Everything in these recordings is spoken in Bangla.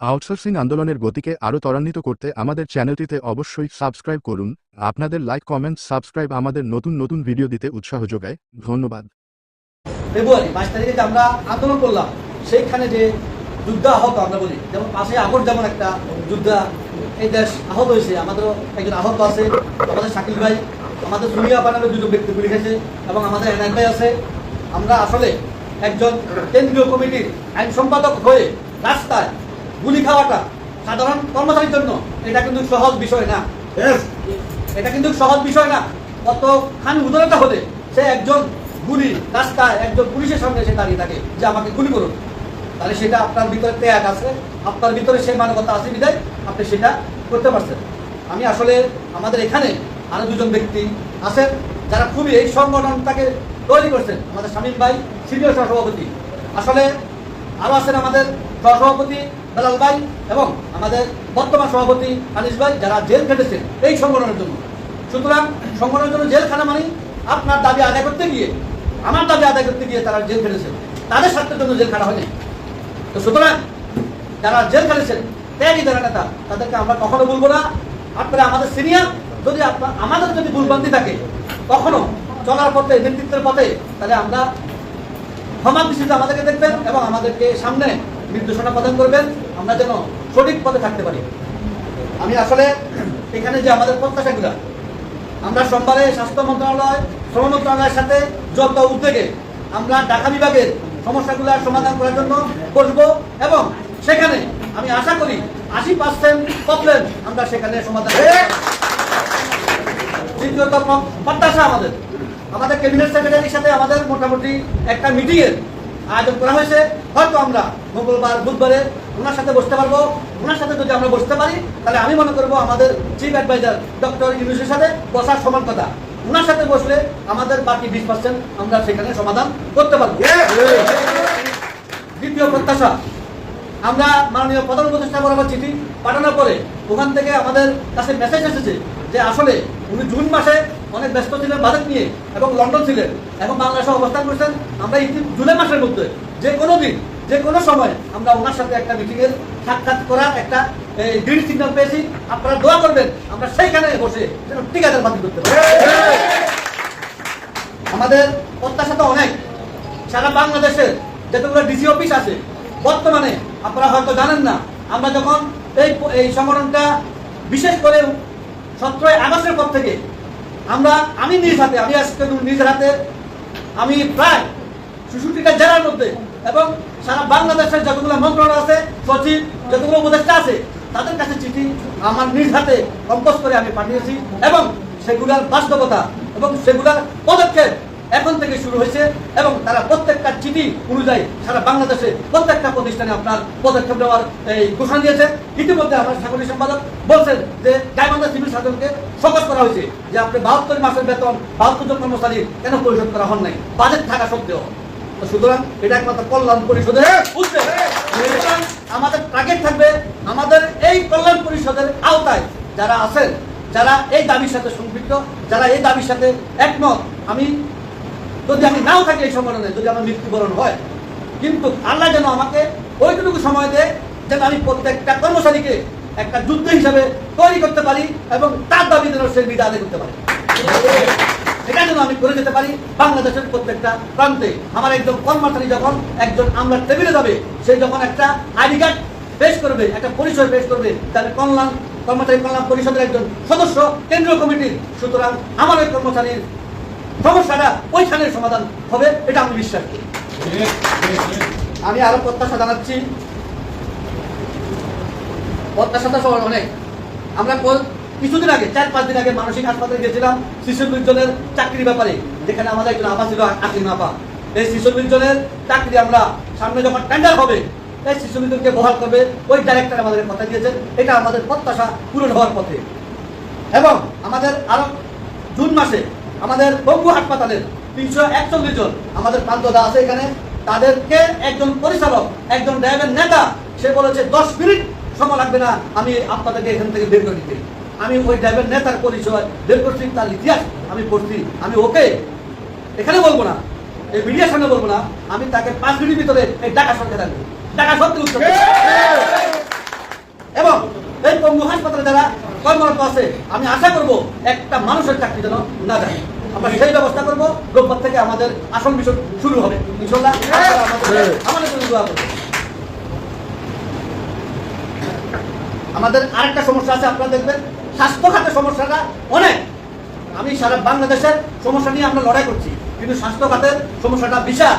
আউটসোর্সিং আন্দোলনের গতিকে আরও ত্বরান্বিত করতে আমাদের চ্যানেলটিতে অবশ্যই সাবস্ক্রাইব করুন। আপনাদের লাইক, কমেন্ট, সাবস্ক্রাইব আমাদের নতুন নতুন ভিডিও দিতে উৎসাহ যোগায়। ধন্যবাদ। ফেব্রুয়ারি বাইশ তারিখে যে আমরা আন্দোলন করলাম, সেইখানে যে যুদ্ধ আহত আমরা বলি, যেমন পাশে আগর যেমন একটা যুদ্ধ, এই দেশ আহত হয়েছে, আমাদেরও একজন আহত আছে, আমাদের শাকিল ভাই, আমাদের সুনিয়া পানামের দুজন ব্যক্তি গুলি খেয়েছে এবং আমাদের এনআই ভাই আছে। আমরা আসলে একজন কেন্দ্রীয় কমিটির আইন সম্পাদক হয়ে রাস্তায় গুলি খাওয়াটা সাধারণ কর্মচারীর জন্য এটা কিন্তু সহজ বিষয় না। এটা কিন্তু সহজ বিষয় না। কত খান উদারতা হলে সে একজন গুলি রাস্তায় একজন পুলিশের সামনে সে দাঁড়িয়ে থাকে যে আমাকে গুলি করুন তাহলে সেটা আপনার ভিতরে ত্যাগ আছে আপনার ভিতরে সেই মানবতা আছে বিদায় আপনি সেটা করতে পারছেন। আমি আসলে আমাদের এখানে আরও দুজন ব্যক্তি আছেন যারা খুবই এই সংগঠনটাকে তৈরি করছেন। আমাদের শামীম ভাই সিনিয়র সহসভাপতি। আসলে আরও আছেন আমাদের সহসভাপতি বেলাল ভাই এবং আমাদের বর্তমান সভাপতি আনিস ভাই, যারা জেল খেটেছেন এই সংগঠনের জন্য। সুতরাং সংগঠনের জন্য জেল খানা মানে আপনার দাবি আদায় করতে গিয়ে, আমার দাবি আদায় করতে গিয়ে তারা জেল খেটেছেন। তাদের স্বার্থের জন্য জেল খানা হয়নি। তো সুতরাং যারা জেল খেলেছেন ত্যাগী যারা নেতা, তাদেরকে আমরা কখনো বলব না। আপনারা আমাদের সিনিয়র, যদি আপনার, আমাদের যদি ভুলবান্তি থাকে, কখনো চলার পথে, নেতৃত্বের পথে, তাহলে আমরা ক্ষমা দৃষ্টিতে আমাদেরকে দেখবেন এবং আমাদেরকে সামনে নির্দেশনা প্রদান করবেন, আমরা যেন সঠিক পথে থাকতে পারি আমি আসলে এখানে যে আমাদের প্রত্যাশাগুলো, আমরা সোমবারে স্বাস্থ্য মন্ত্রণালয়, শ্রম মন্ত্রণালয়ের সাথে যত উদ্যোগে আমরা ঢাকা বিভাগের সমস্যাগুলো সমাধান করার জন্য বসবো এবং সেখানে আমি আশা করি আশি পার্সেন্ট প্রবলেম আমরা সেখানে সমাধান। দ্বিতীয়ত প্রত্যাশা আমাদের আমাদের ক্যাবিনেট সেক্রেটারির সাথে আমাদের মোটামুটি একটা মিটিং এর আয়োজন করা হয়েছে। হয়তো আমরা মঙ্গলবার, বুধবারে ওনার সাথে বসতে পারব। ওনার সাথে যদি আমরা বসতে পারি, তাহলে আমি মনে করব আমাদের চিফ অ্যাডভাইজার ডক্টর ইউনুসের সাথে বসার সমান কথা। ওনার সাথে বসলে আমাদের বাকি বিশ পার্সেন্ট আমরা সেখানে সমাধান করতে পারব। দ্বিতীয় প্রত্যাশা, আমরা মাননীয় প্রধান উপদেষ্টা বরাবর চিঠি পাঠানোর পরে ওখান থেকে আমাদের কাছে মেসেজ এসেছে যে আসলে উনি জুন মাসে অনেক ব্যস্ত ছিলেন বাজেট নিয়ে এবং লন্ডন ছিলেন। এবং বাংলাদেশে অবস্থান করছেন আমরা এই জুলাই মাসের মধ্যে। যে কোনো দিন, যে কোনো সময় আমরা ওনার সাথে একটা মিটিংয়ের সাক্ষাৎ করার একটা গ্রিন সিগন্যাল পেয়েছি। আপনারা দোয়া করবেন, আমরা সেইখানে বসে যেন টিকাদার বাতিল করতে পারি। আমাদের প্রত্যাশা তো অনেক। সারা বাংলাদেশের যতগুলো ডিসি অফিস আছে, বর্তমানে আপনারা হয়তো জানেন না, আমরা যখন এই এই সংগঠনটা বিশেষ করে সতেরোই আগস্টের পর থেকে আমরা, আমি নিজ হাতে, আমি আজকে নিজ হাতে, আমি প্রায় চৌষট্টিটা জেলার মধ্যে এবং সারা বাংলাদেশের যতগুলো মন্ত্রণালয় আছে, সচিব, যতগুলো উপদেষ্টা আছে, তাদের কাছে চিঠি আমার নিজ হাতে কম্পোজ করে আমি পাঠিয়েছি এবং সেগুলার বাস্তবতা এবং সেগুলার পদক্ষেপ এখন থেকে শুরু হয়েছে এবং তারা প্রত্যেকটা চিঠি অনুযায়ী সারা বাংলাদেশে প্রত্যেকটা প্রতিষ্ঠানে আপনার পদক্ষেপ নেওয়ার এই ঘোষণা দিয়েছে। ইতিমধ্যে আমার সাংগঠনিক সম্পাদক বলছেন যে গাইবান্ধা সিভিল সার্জনকে সকস করা হয়েছে যে আপনি বাহাত্তর মাসের বেতন বাহাত্তর জন কর্মচারী কেন পরিশোধ করা হন নাই? বাজেট থাকা সত্ত্বেও। সুতরাং এটা একমাত্র কল্যাণ পরিষদের উদ্যোগ সুতরাং আমাদের টার্গেট থাকবে আমাদের এই কল্যাণ পরিষদের আওতায় যারা আছেন যারা এই দাবির সাথে সম্পৃক্ত যারা এই দাবির সাথে একমত। আমি যদি আমি নাও থাকি এই সংগঠনে যদি আমার মৃত্যুবরণ হয়। কিন্তু আল্লাহ যেন আমাকে ওইটুকু সময় দেয়, যেন আমি প্রত্যেকটা কর্মচারীকে একটা যুদ্ধ হিসাবে তৈরি করতে পারি এবং তার দাবি যেন সে বিদা আদায় করতে পারি। এটা যেন আমি করে যেতে পারি বাংলাদেশের প্রত্যেকটা প্রান্তে। আমার একজন কর্মচারী যখন একজন আমরা টেবিলে যাবে, সে যখন একটা আইডি কার্ড পেশ করবে, একটা পরিচয় পেশ করবে তাহলে কল্যাণ, কর্মচারী কল্যাণ পরিষদের একজন সদস্য, কেন্দ্রীয় কমিটির। সুতরাং আমার ওই কর্মচারীর সমস্যাটা ওইখানের সমাধান হবে, এটা আমি বিশ্বাস করি। আমি আরও প্রত্যাশা জানাচ্ছি। প্রত্যাশা তো সবার অনেক। আমরা কিছুদিন আগে, চার, পাঁচ দিন আগে মানসিক হাসপাতালে গেছিলাম শিশু জনের চাকরির ব্যাপারে, যেখানে আমাদের একজন আপা ছিল আকিম আপা। এই শিশু জনের চাকরি আমরা সামনে যখন টেন্ডার হবে, এই শিশু জনকে বহাল করবে, ওই ডাইরেক্টর আমাদের কথা দিয়েছেন। এটা আমাদের প্রত্যাশা পূরণ হওয়ার পথে। এবং আমাদের আরও জুন মাসে আমাদের বঙ্গু হাসপাতালের তিনশো একচল্লিশ জন আমাদের প্রান্তদা আছে এখানে। তাদেরকে একজন পরিচালক একজন ড্রাইভের নেতা সে বলেছে দশ মিনিট সময় লাগবে না আমি আপনাদেরকে এখান থেকে বের করে দিতে। আমি ওই ড্রাইভের নেতার পরিচয় বের করছি তার ইতিহাস আমি পড়ছি। আমি ওকে এখানে বলব না এই মিডিয়ার সামনে বলব না আমি তাকে পাঁচ মিনিটের ভিতরে এই টাকা সরকার দেবো টাকা সত্যি উত্তর দেবো। কর্মরত আছে আমি আশা করব একটা মানুষের চাকরি যেন না যায়। আমরা সেই ব্যবস্থা করব রোববার থেকে আমাদের আসল মিশন শুরু হবে। ইনশাল্লাহ আমাদের জন্য দোয়া করবেন। আমাদের আরেকটা সমস্যা আছে আপনারা দেখবেন স্বাস্থ্য খাতের সমস্যাটা অনেক। আমি সারা বাংলাদেশের সমস্যা নিয়ে আমরা লড়াই করছি কিন্তু স্বাস্থ্য খাতের সমস্যাটা বিশাল।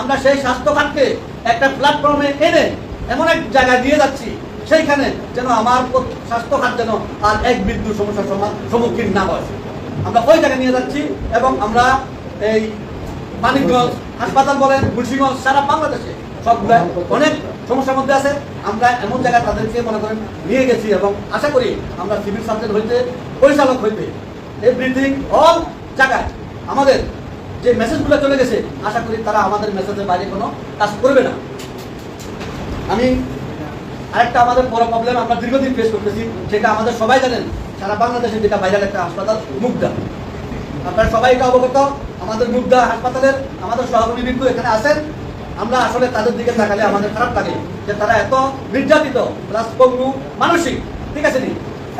আমরা সেই স্বাস্থ্য খাতকে একটা প্ল্যাটফর্মে এনে এমন এক জায়গায় দিয়ে যাচ্ছি সেইখানে যেন আমার প্র- স্বাস্থ্য খাত যেন আর এক বিন্দু সমস্যার সমা- সম্মুখীন না হয়। আমরা ওই জায়গায় নিয়ে যাচ্ছি এবং আমরা এই মানিকগঞ্জ হাসপাতাল বলেন, মুন্সিগঞ্জ, সারা বাংলাদেশে সবগুলা অনেক সমস্যার মধ্যে আছে। আমরা এমন জায়গায় তাদেরকে মনে করেন নিয়ে গেছি এবং আশা করি আমরা সিভিল সার্জন হইতে, পরিচালক হইতে এভরিথিং অল জায়গায় আমাদের যে মেসেজগুলো চলে গেছে, আশা করি তারা আমাদের মেসেজের বাইরে কোনো কাজ করবে না। আমি আরেকটা আমাদের বড় প্রবলেম আমরা দীর্ঘদিন ফেস করতেছি, যেটা আমাদের সবাই জানেন, সারা বাংলাদেশের যেটা ভাইরাল একটা হাসপাতাল, মুগদা। আপনারা সবাই এটা অবগত, আমাদের মুগদা হাসপাতালের আমাদের সহকর্মী বিন্দু এখানে আছেন। আমরা আসলে তাদের দিকে তাকালে আমাদের খারাপ লাগে যে তারা এত নির্যাতিত প্লাস মানসিক, ঠিক আছে নি?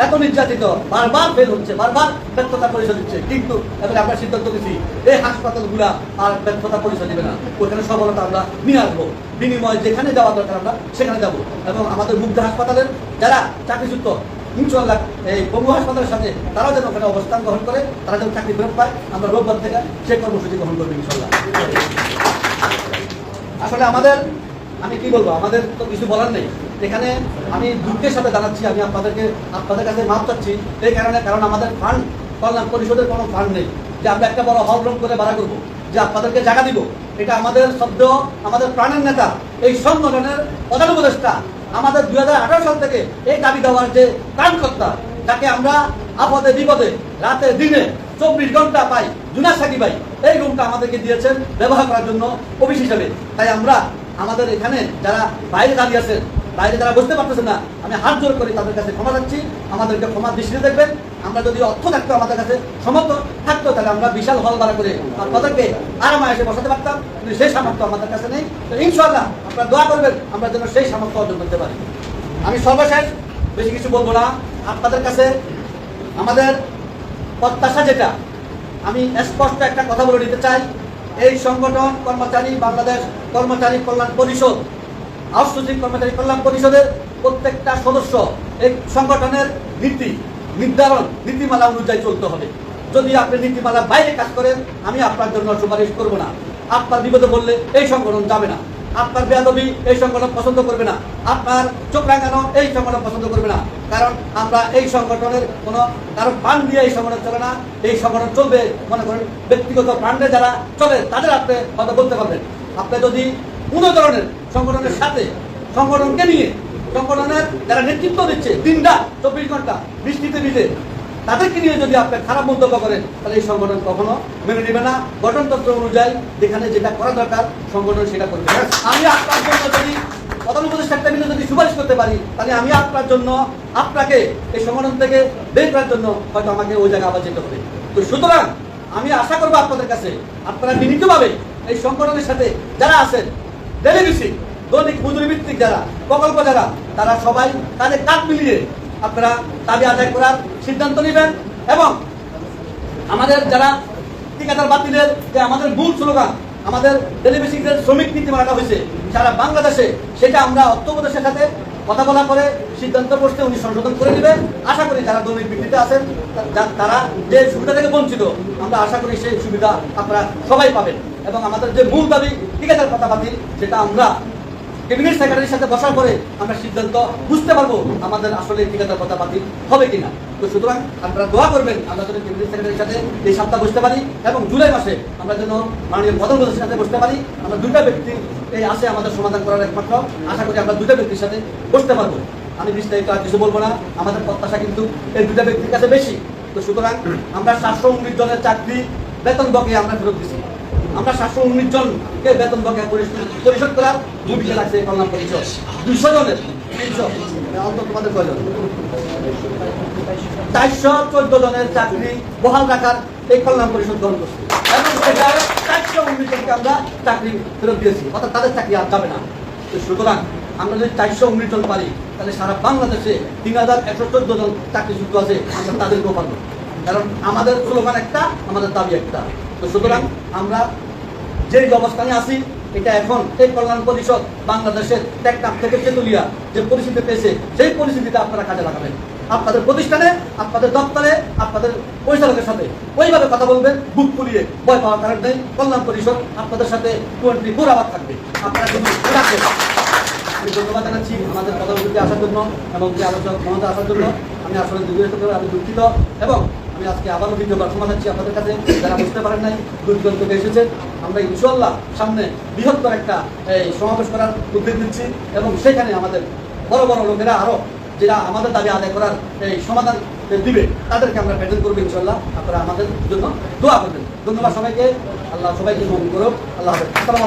এত নির্যাতিত, বারবার ফেল হচ্ছে, বারবার ব্যর্থতা পরিচয় দিচ্ছে, কিন্তু এবারে আমরা সিদ্ধান্ত নিচ্ছি এই হাসপাতালগুলা আর ব্যর্থতা পরিচয় দিবে না। ওখানে সফলতা আমরা নিয়ে আসব। বিনিময় যেখানে যাওয়া দরকার আমরা, সেখানে যাব। এবং আমাদের মুগ্ধ হাসপাতালের যারা চাকরিযুক্ত ইনশাল্লাহ এই পঙ্গু হাসপাতালের সাথে তারাও যেন ওখানে অবস্থান গ্রহণ করে, তারা যেন চাকরি ফেরত পায়, আমরা রোববার থেকে সেই কর্মসূচি গ্রহণ করব ইনশাল্লাহ আসলে আমাদের আমি কি বলব? আমাদের তো কিছু বলার নেই। এখানে আমি দুঃখের সাথে জানাচ্ছি আমি আপনাদেরকে, আপনাদের কাছে মাপ চাচ্ছি। এই কারণে, কারণ আমাদের ফান্ড কল্যাণ পরিষদের কোনো ফান্ড নেই। যে আমরা একটা বড় হল রুম করে ভাড়া করব, যে আপনাদেরকে জায়গা দিব, এটা আমাদের শব্দ আমাদের প্রাণের নেতা, এই সংগঠনের প্রধান উপদেষ্টা, আমাদের দুই হাজার আঠারো সাল থেকে এই দাবি দেওয়ার যে প্রাণকর্তা যাকে আমরা আপদে বিপদে, রাতে দিনে চব্বিশ ঘণ্টা পাই জুনা সাকিবাই এই রুমটা আমাদেরকে দিয়েছেন, ব্যবহার করার জন্য অফিস হিসেবে। তাই আমরা আমাদের এখানে যারা বাইরে দাঁড়িয়ে আছেন বাইরে যারা বুঝতে পারতেছেন না, আমি হাত জোর করে তাদের কাছে ক্ষমা চাচ্ছি। আমাদেরকে ক্ষমা দৃষ্টিতে দেখবেন। আমরা যদি অর্থ থাকতো আমাদের কাছে, সমর্থ থাকতো, তাহলে আমরা বিশাল হল ভাড়া করে আপনাদেরকে আরামে এসে বসাতে পারতাম। কিন্তু সেই সামর্থ্য আমাদের কাছে নেই। তো ইনশাল্লাহ আপনারা দোয়া করবেন, আমরা যেন সেই সামর্থ্য অর্জন করতে পারি। আমি সর্বশেষ বেশি কিছু বলব না। আপনাদের কাছে আমাদের প্রত্যাশা যেটা, আমি স্পষ্ট একটা কথা বলে নিতে চাই। এই সংগঠন কর্মচারী বাংলাদেশ কর্মচারী কল্যাণ পরিষদ আউটসোর্সিং কর্মচারী কল্যাণ পরিষদের প্রত্যেকটা সদস্য এই সংগঠনের নীতি, নির্ধারণ, নীতিমালা অনুযায়ী চলতে হবে। যদি আপনি নীতিমালার বাইরে কাজ করেন, আমি আপনার জন্য সুপারিশ করব না। আপনার বিপদে বললে এই সংগঠন যাবে না। আপনার বেয়াদবি এই সংগঠন পছন্দ করবে না। আপনার চোখ এই সংগঠন পছন্দ করবে না। কারণ আমরা এই সংগঠনের কোনো কারণ প্রাণ দিয়ে এই সংগঠন চলে না। এই সংগঠন চলবে, মনে করেন, ব্যক্তিগত প্রাণে যারা চলে, তাদের আপনি কথা বলতে পারবেন। আপনি যদি কোনো ধরনের সংগঠনের সাথে সংগঠনকে নিয়ে সংগঠনের যারা নেতৃত্ব দিচ্ছে দিনটা চব্বিশ ঘণ্টা বৃষ্টিতে ভিজে তাদেরকে নিয়ে যদি আপনি খারাপ মন্তব্য করেন তাহলে এই সংগঠন কখনো মেনে নেবে না। গঠনতন্ত্র অনুযায়ী যেখানে যেটা করা দরকার সংগঠন সেটা করবে। আমি আপনার জন্য যদি প্রধান উপদেষ্টা মিলে যদি সুপারিশ করতে পারি তাহলে আমি আপনার জন্য আপনাকে এই সংগঠন থেকে বের করার জন্য হয়তো আমাকে ওই জায়গায় আবার যেতে হবে। তো সুতরাং আমি আশা করব আপনাদের কাছে আপনারা বিনীতভাবে এই সংগঠনের সাথে যারা আছেন ডেলিগেসি দৈনিক মজুরি ভিত্তিক যারা, প্রকল্প যারা, তারা সবাই তাদের কাজ মিলিয়ে আপনারা দাবি আদায় করার সিদ্ধান্ত নেবেন এবং আমাদের যারা ঠিকাদার বাতিলের যে আমাদের মূল স্লোগান, আমাদের টেলিভিশনের শ্রমিক নীতিমালাটা হয়েছে, সারা বাংলাদেশে সেটা আমরা অর্থ উপদেশের সাথে কথা বলা করে সিদ্ধান্ত বসতে উনি সংশোধন করে দিবেন আশা করি যারা দৈনিক ভিত্তিতে আছেন তারা যে সুবিধা থেকে বঞ্চিত, আমরা আশা করি সেই সুবিধা আপনারা সবাই পাবেন। এবং আমাদের যে মূল দাবি ঠিকাদার বাতিল সেটা আমরা ক্যাবিনেট সেক্রেটারির সাথে বসার পরে আমরা সিদ্ধান্ত বুঝতে পারব আমাদের আসলে ঠিকাদার বাতিল হবে কিনা। তো সুতরাং আপনারা দোয়া করবেন, আমরা যেন ক্যাবিনেট সেক্রেটারির সাথে এই সপ্তাহ বসতে পারি এবং জুলাই মাসে আমরা যেন মাননীয় প্রধানমন্ত্রীর সাথে বসতে পারি। আমরা দুটা ব্যক্তি এই আসে আমাদের সমাধান করার একমাত্র। আশা করি আমরা দুটা ব্যক্তির সাথে বসতে পারব। আমি বিস্তারিত আর কিছু বলব না, আমাদের প্রত্যাশা কিন্তু এই দুটা ব্যক্তির কাছে বেশি। তো সুতরাং আমরা সাতশো উনিশ জনের চাকরি, বেতন বকে আমরা ফেরত দিচ্ছি আমরা সাতশো উনিশ জনকে বেতন বকেয়া পরিশোধ- করার লাগছে কল্যাণ দুশো জনের চারশো চোদ্দ জনের চাকরি বহাল রাখার এই কল্যাণ পরিষদ গ্রহণ করছে। এবং চারশো উনিশ জনকে আমরা চাকরি ফেরত দিয়েছি। অর্থাৎ তাদের চাকরি আর যাবে না। সুতরাং আমরা যদি চারশো উনিশ জন পারি, তাহলে সারা বাংলাদেশে তিন হাজার একশো চোদ্দ জন চাকরিযুক্ত আছে, আমরা তাদেরকেও পারব কারণ আমাদের স্লোগান একটা, আমাদের দাবি একটা। সুতরাং আমরা যে অবস্থানে আছি, এটা এখন এই কল্যাণ পরিষদ বাংলাদেশের টেকনাফ থেকে চেতুলিয়া যে পরিস্থিতি পেয়েছে, সেই পরিস্থিতিতে আপনারা কাজে লাগাবেন। আপনাদের প্রতিষ্ঠানে, আপনাদের দপ্তরে, আপনাদের পরিচালকের সাথে ওইভাবে কথা বলবেন, বুক পুলিয়ে ভয় পাওয়ার কারণ নেই। কল্যাণ পরিষদ আপনাদের সাথে টোয়েন্টি ফোর আবার থাকবে। আপনারা রাখেন আমি ধন্যবাদ জানাচ্ছি আমাদের পদবর্তীতে আসার জন্য এবং যে আলোচক মহন্ত আসার জন্য। আমি আসলে দুর্গত আমি দুঃখিত এবং আমি আজকে আবারও দ্বিতীয়বার ক্ষমা চাচ্ছি আপনাদের কাছে, যারা বুঝতে পারেন নাই দূর থেকে এসেছেন, আমরা ইনশাল্লাহ সামনে বৃহত্তর একটা এই সমাবেশ করার উদ্যোগ নিচ্ছি এবং সেখানে আমাদের বড় বড় লোকেরা আরও যেটা আমাদের দাবি আদায় করার এই সমাধান দিবে, তাদেরকে আমরা প্রেজেন্ট করব ইনশাল্লাহ আপনারা আমাদের জন্য দোয়া করবেন। ধন্যবাদ সবাইকে। আল্লাহ সবাইকে মন করুক। আল্লাহ হাফেজ। আসসালামু